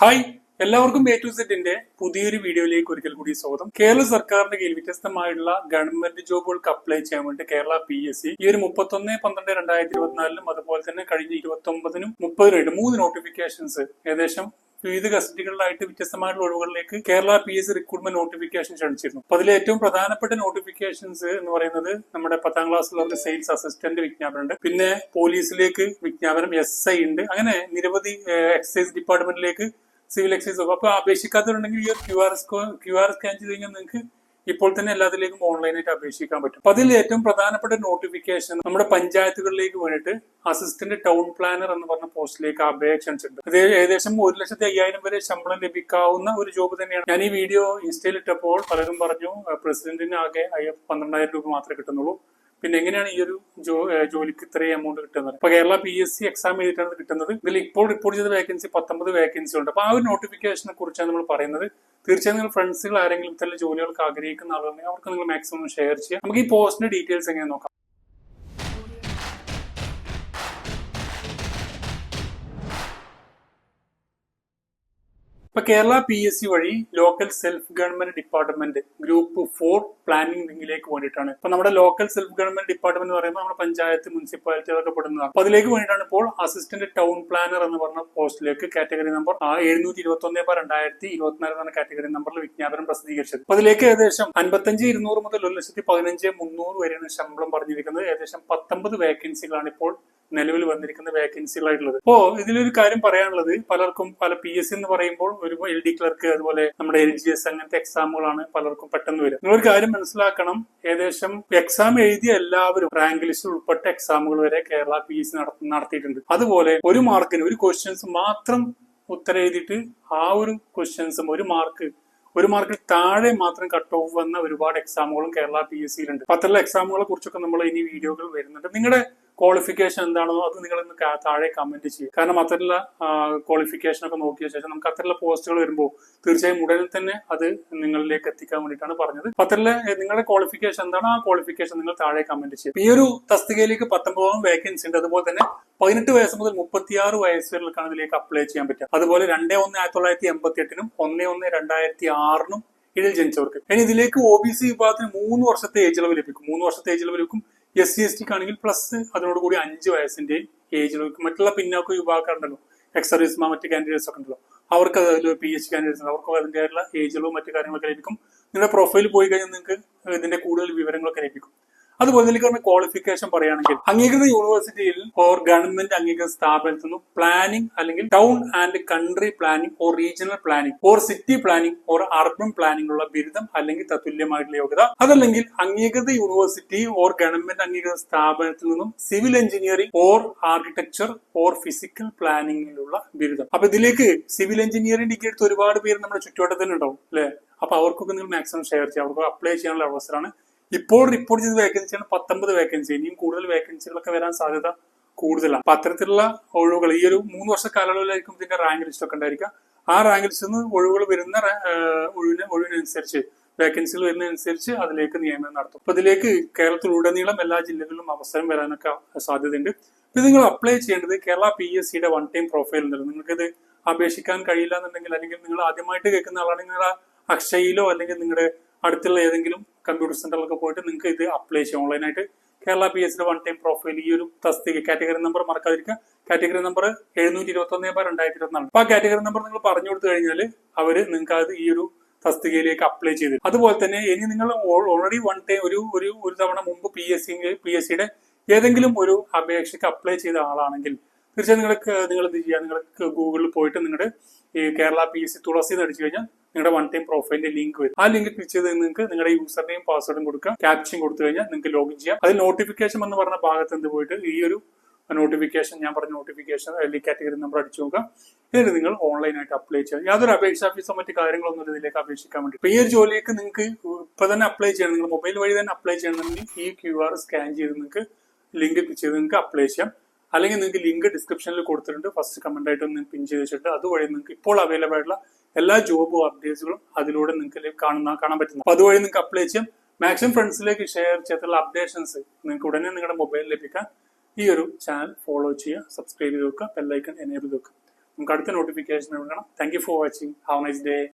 Hi എല്ലാവർക്കും A to സെറ്റിന്റെ പുതിയൊരു വീഡിയോയിലേക്ക് ഒരിക്കൽ കൂടി സ്വാഗതം. കേരള സർക്കാരിന്റെ കീഴിൽ വ്യത്യസ്തമായുള്ള ഗവൺമെന്റ് ജോബുകൾക്ക് അപ്ലൈ ചെയ്യാൻ വേണ്ടി കേരള പി എസ് സി ഈ ഒരു മുപ്പത്തൊന്ന് പന്ത്രണ്ട് രണ്ടായിരത്തി ഇരുപത്തിനാലിലും അതുപോലെ തന്നെ കഴിഞ്ഞ ഇരുപത്തി ഒമ്പതിനും മുപ്പതിനായിട്ട് മൂന്ന് നോട്ടിഫിക്കേഷൻസ് ഏകദേശം വിവിധ കസ്റ്റഡികളിലായിട്ട് വ്യത്യസ്തമായിട്ടുള്ള ഒഴിവുകളിലേക്ക് Kerala P S recruitment notification ക്ഷണിച്ചിരുന്നു. അപ്പൊ അതിൽ ഏറ്റവും പ്രധാനപ്പെട്ട നോട്ടിഫിക്കേഷൻസ് എന്ന് പറയുന്നത് നമ്മുടെ പത്താം ക്ലാസ്സിലുള്ള സെയിൽസ് അസിസ്റ്റന്റ് വിജ്ഞാപനമുണ്ട്. പിന്നെ പോലീസിലേക്ക് വിജ്ഞാപനം എസ് ഐ ഉണ്ട്. അങ്ങനെ നിരവധി എക്സൈസ് ഡിപ്പാർട്ട്മെന്റിലേക്ക് സിവിൽ എക്സൈസ് അപ്പൊ അപേക്ഷിക്കാത്തവരുണ്ടെങ്കിൽ ഈ Q R Q R scan ചെയ്ത് കഴിഞ്ഞാൽ നിങ്ങൾക്ക് ഇപ്പോൾ തന്നെ എല്ലാത്തിലേക്കും ഓൺലൈനായിട്ട് അപേക്ഷിക്കാൻ പറ്റും. അപ്പൊ അതിൽ ഏറ്റവും പ്രധാനപ്പെട്ട നോട്ടിഫിക്കേഷൻ നമ്മുടെ പഞ്ചായത്തുകളിലേക്ക് വേണ്ടിയിട്ട് അസിസ്റ്റന്റ് ടൗൺ പ്ലാനർ എന്ന് പറഞ്ഞ പോസ്റ്റിലേക്ക് അപേക്ഷ ക്ഷണിച്ചിട്ടുണ്ട് അത് ഏകദേശം ഒരു ലക്ഷത്തി അയ്യായിരം വരെ ശമ്പളം ലഭിക്കാവുന്ന ഒരു ജോബ് തന്നെയാണ്. ഞാൻ ഈ വീഡിയോ ഇൻസ്റ്റയിൽ ഇട്ടപ്പോൾ പലരും പറഞ്ഞു പ്രസിഡന്റിന് ആകെ പന്ത്രണ്ടായിരം രൂപ മാത്രമേ കിട്ടുന്നുള്ളൂ. പിന്നെ എങ്ങനെയാണ് ഈ ഒരു ജോലിക്ക് ഇത്രയും എമൗണ്ട് കിട്ടുന്നത്? ഇപ്പൊ Kerala P S C exam എഴുതിയിട്ടാണ് കിട്ടുന്നത്. ഇതിൽ ഇപ്പോൾ റിപ്പോർട്ട് ചെയ്ത വേക്കൻസി പത്തൊമ്പത് വേക്കൻസി ഉണ്ട്. അപ്പൊ ആ ഒരു നോട്ടിഫിക്കേഷനെ കുറിച്ചാണ് നമ്മൾ പറയുന്നത്. തീർച്ചയായും നിങ്ങൾ ഫ്രണ്ട്സുകൾ ആരെങ്കിലും ഇത്തരം ജോലികൾക്ക് ആഗ്രഹിക്കുന്ന ആളുകളുണ്ടെങ്കിൽ അവർക്ക് നിങ്ങൾ മാക്സിമം ഷെയർ ചെയ്യാം. നമുക്ക് ഈ പോസ്റ്റിന്റെ ഡീറ്റെയിൽസ് എങ്ങനെ നോക്കാം? ഇപ്പൊ കേരള പി എസ് സി വഴി local self government department group four planning വിങ്ങിലേക്ക് വേണ്ടിയിട്ടാണ്. ഇപ്പൊ നമ്മുടെ ലോക്കൽ സെൽഫ് ഗവൺമെന്റ് ഡിപ്പാർട്ട്മെന്റ് എന്ന് പറയുമ്പോൾ നമ്മുടെ പഞ്ചായത്ത് മുനിസിപ്പാലിറ്റി അതൊക്കെ പെടുന്നതാണ്. അപ്പൊ അതിലേക്ക് വേണ്ടിയിട്ടാണ് ഇപ്പോൾ അസിസ്റ്റന്റ് ടൗൺ പ്ലാനർ എന്ന് പറഞ്ഞ പോസ്റ്റിലേക്ക് കാറ്റഗറി നമ്പർ എഴുന്നൂറ്റി ഇരുപത്തി ഒന്ന് രണ്ടായിരത്തി ഇരുപത്തിനാല് എന്ന കാറ്റഗറി നമ്പറിൽ വിജ്ഞാപനം പ്രസിദ്ധീകരിച്ചത്. അപ്പൊ അതിലേക്ക് ഏകദേശം അൻപത്തഞ്ച് ഇരുന്നൂറ് മുതൽ ഒരു ലക്ഷത്തി പതിനഞ്ച് മുന്നൂറ് വരെയാണ് ശമ്പളം പറഞ്ഞിരിക്കുന്നത്. ഏകദേശം പത്തൊമ്പത് വേക്കൻസികളാണ് ഇപ്പോൾ നിലവിൽ വന്നിരിക്കുന്ന വേക്കൻസികളായിട്ടുള്ളത് അപ്പോ ഇതിലൊരു കാര്യം പറയാനുള്ളത് പലർക്കും പല പി എസ് സി എന്ന് പറയുമ്പോൾ ഒരു എൽ ഡി ക്ലർക്ക് അതുപോലെ നമ്മുടെ എൽ ജി എസ് അങ്ങനത്തെ എക്സാമുകളാണ് പലർക്കും പെട്ടെന്ന് വരും നിങ്ങളൊരു കാര്യം മനസ്സിലാക്കണം ഏകദേശം എക്സാം എഴുതിയ എല്ലാവരും റാങ്ക് ലിസ്റ്റിൽ ഉൾപ്പെട്ട എക്സാമുകൾ വരെ കേരള പി എസ് സി നടത്തിയിട്ടുണ്ട്. അതുപോലെ ഒരു മാർക്കിന് ഒരു ക്വസ്റ്റ്യൻസ് മാത്രം ഉത്തരം എഴുതിയിട്ട് ആ ഒരു ക്വസ്റ്റ്യൻസും ഒരു മാർക്ക് ഒരു മാർക്കിൽ താഴെ മാത്രം കട്ട് ഓഫ് വന്ന ഒരുപാട് എക്സാമുകളും കേരള പി എസ് സിയിലുണ്ട് പത്തുള്ള എക്സാമുകളെ കുറിച്ചൊക്കെ നമ്മൾ ഇനി വീഡിയോകൾ വരുന്നുണ്ട്. നിങ്ങളുടെ ക്വാളിഫിക്കേഷൻ എന്താണോ അത് നിങ്ങൾ ഇന്ന് താഴെ കമന്റ് ചെയ്യും കാരണം അത്തരമുള്ള ക്വാളിഫിക്കേഷൻ ഒക്കെ നോക്കിയ ശേഷം നമുക്ക് അത്തരമുള്ള പോസ്റ്റുകൾ വരുമ്പോൾ തീർച്ചയായും ഉടനെ തന്നെ അത് നിങ്ങളിലേക്ക് എത്തിക്കാൻ വേണ്ടിയിട്ടാണ് പറഞ്ഞത്. അത്തരത്തിലെ നിങ്ങളുടെ ക്വാളിഫിക്കേഷൻ എന്താണ്? ആ ക്വാളിഫിക്കേഷൻ നിങ്ങൾ താഴെ കമന്റ് ചെയ്യും ഈ ഒരു തസ്തികയിലേക്ക് പത്തൊമ്പതോളം വേക്കൻസി ഉണ്ട്. അതുപോലെ തന്നെ പതിനെട്ട് വയസ്സ് മുതൽ മുപ്പത്തിയാറ് വയസ്സ് വരെയൊക്കെയാണ് ഇതിലേക്ക് അപ്ലൈ ചെയ്യാൻ പറ്റുക. അതുപോലെ രണ്ടേ ഒന്ന് ആയിരത്തി തൊള്ളായിരത്തി എൺപത്തി എട്ടിനും ഒന്നേ ഒന്ന് രണ്ടായിരത്തി ആറിനും ഇതിൽ ജനിച്ചവർക്ക്. ഇനി ഇതിലേക്ക് ഒ ബി സി വിഭാഗത്തിന് മൂന്ന് വർഷത്തെ ഏജ് ഇളവ് ലഭിക്കും. മൂന്ന് വർഷത്തെ ഏജ് ഇളവ് ലഭിക്കും. എസ് സി എസ് ടിക്ക് ആണെങ്കിൽ പ്ലസ് അതിനോടുകൂടി അഞ്ച് വയസ്സിന്റെ ഏജ് ലഭിക്കും മറ്റുള്ള പിന്നാക്ക വിഭാഗക്കാരുണ്ടല്ലോ എക്സ് സർവീസ്മാ മറ്റ് കാൻഡിഡേറ്റ്സ് ഒക്കെ ഉണ്ടല്ലോ. അവർക്ക് അതിൽ പി എച്ച് കാൻഡിഡേറ്റ്സ് ഉണ്ട്. അവർക്ക് അതിന്റെതായിട്ടുള്ള ഏജുകളും മറ്റു കാര്യങ്ങളൊക്കെ ലഭിക്കും. നിങ്ങളുടെ പ്രൊഫൈൽ പോയി കഴിഞ്ഞാൽ നിങ്ങൾക്ക് ഇതിന്റെ കൂടുതൽ വിവരങ്ങളൊക്കെ ലഭിക്കും. അതുപോലെ തന്നെ ക്വാളിഫിക്കേഷൻ പറയുകയാണെങ്കിൽ അംഗീകൃത യൂണിവേഴ്സിറ്റിയിൽ ഓർ ഗവൺമെന്റ് അംഗീകൃത സ്ഥാപനത്തിൽ നിന്നും പ്ലാനിംഗ് അല്ലെങ്കിൽ town and country planning or regional planning or city planning or urban planning ഉള്ള ബിരുദം അല്ലെങ്കിൽ തത്തുല്യമായിട്ടുള്ള യോഗ്യത. അതല്ലെങ്കിൽ അംഗീകൃത യൂണിവേഴ്സിറ്റി ഓർ ഗവൺമെന്റ് അംഗീകൃത സ്ഥാപനത്തിൽ നിന്നും civil engineering or architecture or physical പ്ലാനിങ്ങിലുള്ള ബിരുദം. അപ്പൊ ഇതിലേക്ക് സിവിൽ എഞ്ചിനീയറിംഗ് ഡിഗ്രി എടുത്ത് ഒരുപാട് പേര് നമ്മുടെ ചുറ്റുവട്ടത്തിൽ ഉണ്ടാവും അല്ലെ? അപ്പൊ അവർക്കൊക്കെ നിങ്ങൾ മാക്സിമം ഷെയർ ചെയ്യാം അവർക്ക് അപ്ലൈ ചെയ്യാനുള്ള അവസരമാണ് ഇപ്പോൾ റിപ്പോർട്ട് ചെയ്ത വേക്കൻസിയാണ് പത്തൊമ്പത് വേക്കൻസി ഇനിയും കൂടുതൽ വേക്കൻസികളൊക്കെ വരാൻ സാധ്യത കൂടുതലാണ്. അപ്പൊ അത്തരത്തിലുള്ള ഒഴിവുകൾ ഈ ഒരു മൂന്ന് വർഷ കാലയളവിലായിരിക്കും ഇതിന്റെ റാങ്ക് ലിസ്റ്റ് ഒക്കെ ഉണ്ടായിരിക്കുക. ആ റാങ്ക് ലിസ്റ്റിൽ നിന്ന് ഒഴിവുകൾ വരുന്ന ഒഴിവിന് ഒഴിവിനനുസരിച്ച് വേക്കൻസികൾ വരുന്നതനുസരിച്ച് അതിലേക്ക് നിയമനം നടത്തും. അപ്പൊ ഇതിലേക്ക് കേരളത്തിലുടനീളം എല്ലാ ജില്ലകളിലും അവസരം വരാനൊക്കെ സാധ്യതയുണ്ട്. ഇത് നിങ്ങൾ അപ്ലൈ ചെയ്യേണ്ടത് കേരള പി എസ് സിയുടെ വൺ ടൈം പ്രൊഫൈൽ ഉണ്ടല്ലോ നിങ്ങൾക്ക് ഇത് അപേക്ഷിക്കാൻ കഴിയില്ല എന്നുണ്ടെങ്കിൽ അല്ലെങ്കിൽ നിങ്ങൾ ആദ്യമായിട്ട് കേൾക്കുന്ന ആളാണെങ്കിൽ നിങ്ങൾ അക്ഷയിലോ അല്ലെങ്കിൽ നിങ്ങളുടെ അടുത്തുള്ള ഏതെങ്കിലും കമ്പ്യൂട്ടർ സെന്ററിലൊക്കെ പോയിട്ട് നിങ്ങൾക്ക് ഇത് അപ്ലൈ ചെയ്യാം. ഓൺലൈനായിട്ട് Kerala P S one time profile ഈ ഒരു തസ്തിക കാറ്റഗറി നമ്പർ മറക്കാതിരിക്കുക. കാറ്റഗറി നമ്പർ എഴുന്നൂറ്റി ഇരുപത്തി ഒന്ന് ബാർ രണ്ടായിരത്തി ഇരുപത്തിനാല് അപ്പൊ ആ കാറ്റഗറി നമ്പർ നിങ്ങൾ പറഞ്ഞു കൊടുത്തു കഴിഞ്ഞാൽ അവർ നിങ്ങൾക്ക് അത് ഈ ഒരു തസ്തികയിലേക്ക് അപ്ലൈ ചെയ്ത് അതുപോലെ തന്നെ ഇനി നിങ്ങൾ ഓൾറെഡി വൺ ടൈം ഒരു ഒരു ഒരു തവണ മുമ്പ് P S C P S സിയുടെ ഏതെങ്കിലും ഒരു അപേക്ഷയ്ക്ക് അപ്ലൈ ചെയ്ത ആളാണെങ്കിൽ തീർച്ചയായും നിങ്ങൾക്ക് നിങ്ങൾ എന്ത് ചെയ്യുക? നിങ്ങൾക്ക് ഗൂഗിളിൽ പോയിട്ട് നിങ്ങളുടെ ഈ Kerala P S C Thulasi എന്ന് അടിച്ചു കഴിഞ്ഞാൽ നിങ്ങളുടെ വൺ ടൈം പ്രൊഫൈലിന്റെ ലിങ്ക് വരും. ആ ലിങ്ക് ക്ലിക്ക് ചെയ്ത് നിങ്ങൾക്ക് നിങ്ങളുടെ യൂസർ നെയിം പാസ്വേഡും കൊടുക്കുക ക്യാപ്ഷൻ കൊടുത്തു കഴിഞ്ഞാൽ നിങ്ങൾക്ക് ലോഗിൻ ചെയ്യാം. അതിൽ നോട്ടിഫിക്കേഷൻ എന്ന് പറഞ്ഞ ഭാഗത്ത് എന്ത് പോയിട്ട് ഈ ഒരു നോട്ടിഫിക്കേഷൻ ഞാൻ പറഞ്ഞ നോട്ടിഫിക്കേഷൻ അല്ലെങ്കിൽ കാറ്റഗറി നമ്പർ അടിച്ചു നോക്കുക എന്നിട്ട് നിങ്ങൾ ഓൺലൈനായിട്ട് അപ്ലൈ ചെയ്യാം. യാതൊരു അപേക്ഷ ഓഫീസോ മറ്റു കാര്യങ്ങളൊന്നും ഇതിലേക്ക് അപേക്ഷിക്കാൻ വേണ്ടി ഈ ഒരു ജോലിക്ക് നിങ്ങൾക്ക് ഇപ്പൊ തന്നെ അപ്ലൈ ചെയ്യണം. നിങ്ങൾ മൊബൈൽ വഴി തന്നെ അപ്ലൈ ചെയ്യണമെങ്കിൽ ഈ ക്യു ആർ സ്കാൻ ചെയ്ത് നിങ്ങൾക്ക് ലിങ്ക് ചെയ്ത് നിങ്ങൾക്ക് അപ്ലൈ ചെയ്യാം. അല്ലെങ്കിൽ നിങ്ങൾക്ക് ലിങ്ക് ഡിസ്ക്രിപ്ഷനിൽ കൊടുത്തിട്ടുണ്ട്. ഫസ്റ്റ് കമന്റ് ആയിട്ട് ഒന്ന് പിൻ ചെയ്ത് വെച്ചിട്ട് അതുവഴി നിങ്ങൾക്ക് ഇപ്പോൾ അവൈലബിൾ ആയിട്ടുള്ള എല്ലാ ജോബ് അപ്ഡേറ്റ്സുകളും അതിലൂടെ നിങ്ങൾക്ക് കാണുന്ന കാണാൻ പറ്റുന്നു അപ്പൊ അതുവഴി നിങ്ങൾക്ക് അപ്ലൈ ചെയ്യാം. മാക്സിമം ഫ്രണ്ട്സിലേക്ക് ഷെയർ ചെയ്തിട്ടുള്ള അപ്ഡേഷൻസ് നിങ്ങൾക്ക് ഉടനെ നിങ്ങളുടെ മൊബൈലിൽ ലഭിക്കാൻ ഈ ഒരു ചാനൽ ഫോളോ ചെയ്യുക സബ്സ്ക്രൈബ് ചെയ്ത് വെക്കുക ബെല്ലൈക്കൺ എനേബിൾ വെക്കുക. നമുക്ക് അടുത്ത നോട്ടിഫിക്കേഷൻ എടുക്കണം thank for watching have nice day